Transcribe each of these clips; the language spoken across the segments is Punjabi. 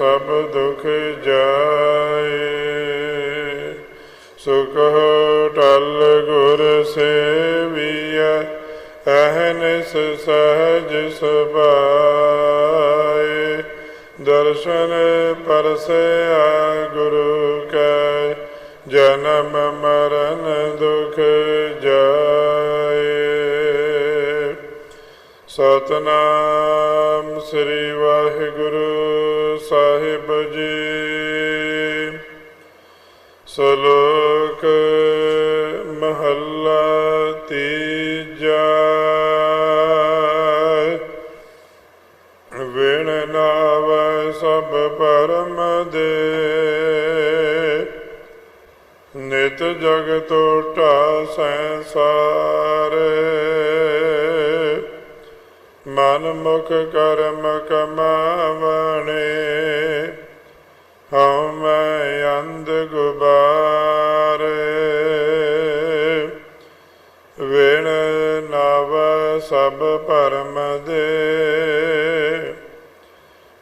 ਸਭ ਦੁਖ ਜਾਏ। ਸੁਖ ਟਲ ਗੁਰ ਸੇਵੀਐ ਅਹਨਿਸ ਸਹਜ ਸੁਭਾਏ। ਦਰਸ਼ਨ ਪਰਸੈ ਗੁਰੂ ਕੈ, ਜਨਮ ਮਰਨ ਦੁਖ ਜਾਏ। ਸਤਨਾਮ ਸ੍ਰੀ ਵਾਹਿਗੁਰੂ। ਸਾਹਿਬ ਜੀ। ਸ਼ਲੋਕ ਮਹੱਲਾ ਤੀਜਾ। ਵਿਣ ਨਾਵ ਸਭ ਪਰਮ ਦੇ। ਨਿਤ ਜਗ ਟੋਟਾ ਸੰਸਾਰ ਮਨ ਮੁਖ ਕਰਮ ਕਮਾਵਣੇ, ਹਉ ਮੈਂ ਅੰਧ ਗੁਬਾਰ। ਵਿਣ ਨਵ ਸਭ ਪਰਮ ਦੇ,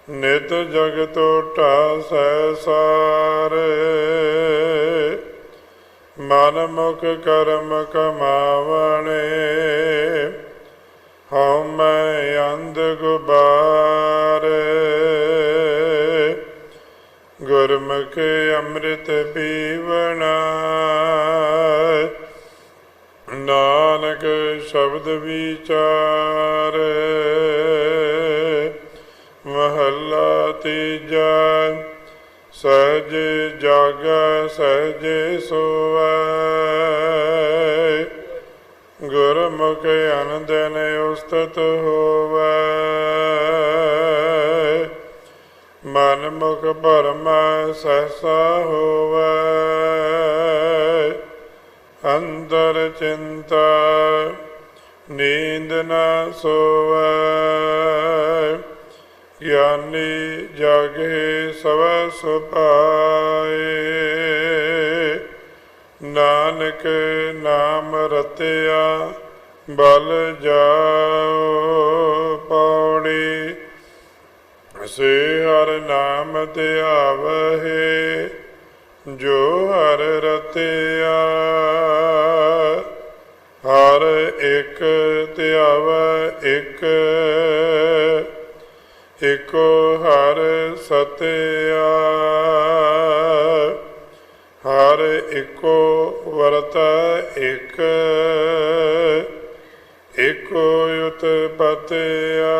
ਨਿਤ ਜਗ ਟੋਟਾ ਸੈਸਾਰ ਮਨ ਮੁਖ ਕਰਮ ਕਮਾਵ ਮੈਂ ਗੁਬਾਰ ਗੁਰਮੁਖ ਅੰਮ੍ਰਿਤ ਪੀਵਣਾ ਨਾਨਕ ਸ਼ਬਦ ਵਿਚਾਰ। ਮਹੱਲਾ ਤੀਜਾ। ਸਹਜ ਜਗ ਸਹਜ ਸੋਵੈ। ਮੁੱਖ ਆਨੰਦ ਨੇ ਉਸਤਤ ਹੋਵੈ। ਮਨ ਮੁਖ ਭਰਮ ਸਹਸਾ ਹੋਵੇ। ਅੰਦਰ ਚਿੰਤਾ ਨੀਂਦ ਨਾ ਸੋਵੈ। ਗਿਆਨੀ ਜਾਗੇ ਸਵ ਸੁਪਾਏ ਨਾਨਕ ਨਾਮ ਰਤਿਆ ਬਲ ਜਾਓ ਪੌੜੀ, ਸੇ ਹਰ ਨਾਮ ਧਿਆਵਹਿ ਜੋ ਹਰ ਰਤਿਆ, ਹਰ ਇੱਕ ਧਿਆਵੈ ਇੱਕ, ਇਕੋ ਹਰ ਸਤਿਆ, ਹਰ ਇੱਕੋ ਵਰਤ ਇੱਕ। ਇੱਕੋ ਉਤਪਤਿਆ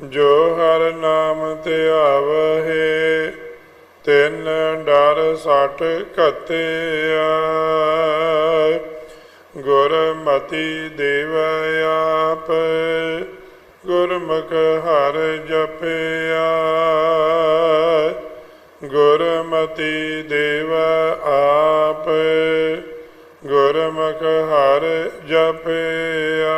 ਜੋ ਹਰ ਨਾਮ ਧਿਆਵਹਿ ਤਿੰਨ ਡਰ ਸੱਠ ਘਤਿਆ ਗੁਰਮਤੀ ਦੇਵ ਆਪ, ਗੁਰਮੁਖ ਹਰ ਜਪਿਆ ਗੁਰਮਤੀ ਦੇਵ ਆਪ। ਗੁਰਮੁਖ ਹਰ ਜਪਿਆ।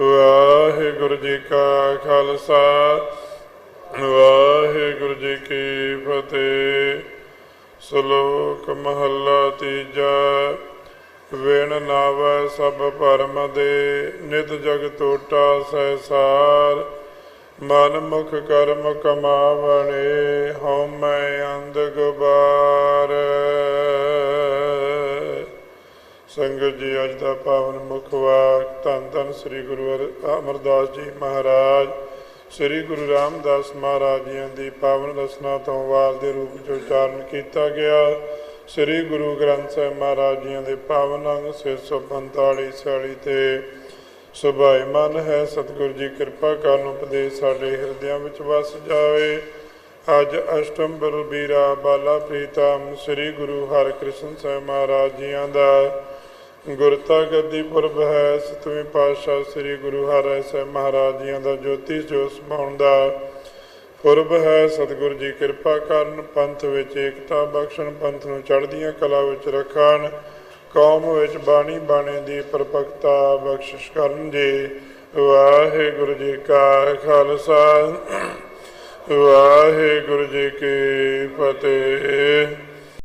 ਵਾਹਿਗੁਰੂ ਜੀ ਕਾ ਖਾਲਸਾ, ਵਾਹਿਗੁਰੂ ਜੀ ਕੀ ਫਤਿਹ। ਸ਼ਲੋਕ ਮਹੱਲਾ ਤੀਜਾ, ਵੇਣ ਨਾਵ ਸਭ ਭਰਮ ਦੇ, ਨਿਤ ਜਗ ਟੋਟਾ ਸਹਿਸਾਰ। ਮਨ ਮੁਖ ਕਰਮ ਕਮਾਵਣੇ, ਹਉ ਮੈਂ ਅੰਧ ਗੁਬਾਰ ਸੰਗਤ ਜੀ, ਅੱਜ ਦਾ ਪਾਵਨ ਮੁਖ ਵਾਕ, ਧੰਨ ਧੰਨ ਸ੍ਰੀ ਗੁਰੂ ਅਰ- ਅਮਰਦਾਸ ਜੀ ਮਹਾਰਾਜ। ਸ੍ਰੀ ਗੁਰੂ ਰਾਮਦਾਸ ਮਹਾਰਾਜ ਜੀਆਂ ਦੀ ਪਾਵਨ ਰਸਨਾ ਤੋਂ ਵਾਰ ਦੇ ਰੂਪ ਵਿੱਚ ਉਚਾਰਨ ਕੀਤਾ ਗਿਆ। ਸ੍ਰੀ ਗੁਰੂ ਗ੍ਰੰਥ ਸਾਹਿਬ ਮਹਾਰਾਜ ਜੀਆਂ ਦੇ ਪਾਵਨ ਅੰਗ 645 46 ਤੇ ਸੁਭਾਈ ਮਨ ਹੈ, ਸਤਿਗੁਰੂ ਜੀ ਕਿਰਪਾ ਕਰਨ ਉਪਦੇਸ਼ ਸਾਡੇ ਹਿਰਦਿਆਂ ਵਿੱਚ ਵਸ ਜਾਵੇ। ਅੱਜ ਅਸ਼ਟਮ ਬਲਬੀਰਾ ਬਾਲਾ ਪ੍ਰੀਤਮ ਸ੍ਰੀ ਗੁਰੂ ਹਰਿਕ੍ਰਿਸ਼ਨ ਸਾਹਿਬ ਮਹਾਰਾਜ ਜੀਆਂ ਦਾ ਗੁਰਤਾ ਗੱਦੀ ਪੁਰਬ ਹੈ। ਸਤਵੇਂ ਪਾਤਸ਼ਾਹ ਸ੍ਰੀ ਗੁਰੂ ਹਰਿ ਸਾਹਿਬ ਮਹਾਰਾਜ ਜੀਆਂ ਦਾ ਜੋਤੀ ਜੋਤ ਸਮਾਉਣ ਦਾ ਪੁਰਬ ਹੈ। ਸਤਿਗੁਰੂ ਜੀ ਕਿਰਪਾ ਕਰਨ ਪੰਥ ਵਿੱਚ ਏਕਤਾ ਬਖਸ਼ਣ, ਪੰਥ ਨੂੰ ਚੜ੍ਹਦੀਆਂ ਕਲਾ ਵਿੱਚ ਰੱਖਣ। ਕੌਮ ਵਿੱਚ ਬਾਣੀ ਬਾਣੇ ਦੀ ਪਰਪਕਤਾ ਬਖਸ਼ਿਸ਼ ਕਰਨ ਜੀ ਵਾਹਿਗੁਰੂ ਜੀ ਕਾ ਖਾਲਸਾ। ਵਾਹਿਗੁਰੂ ਜੀ ਕੀ ਫਤਿਹ।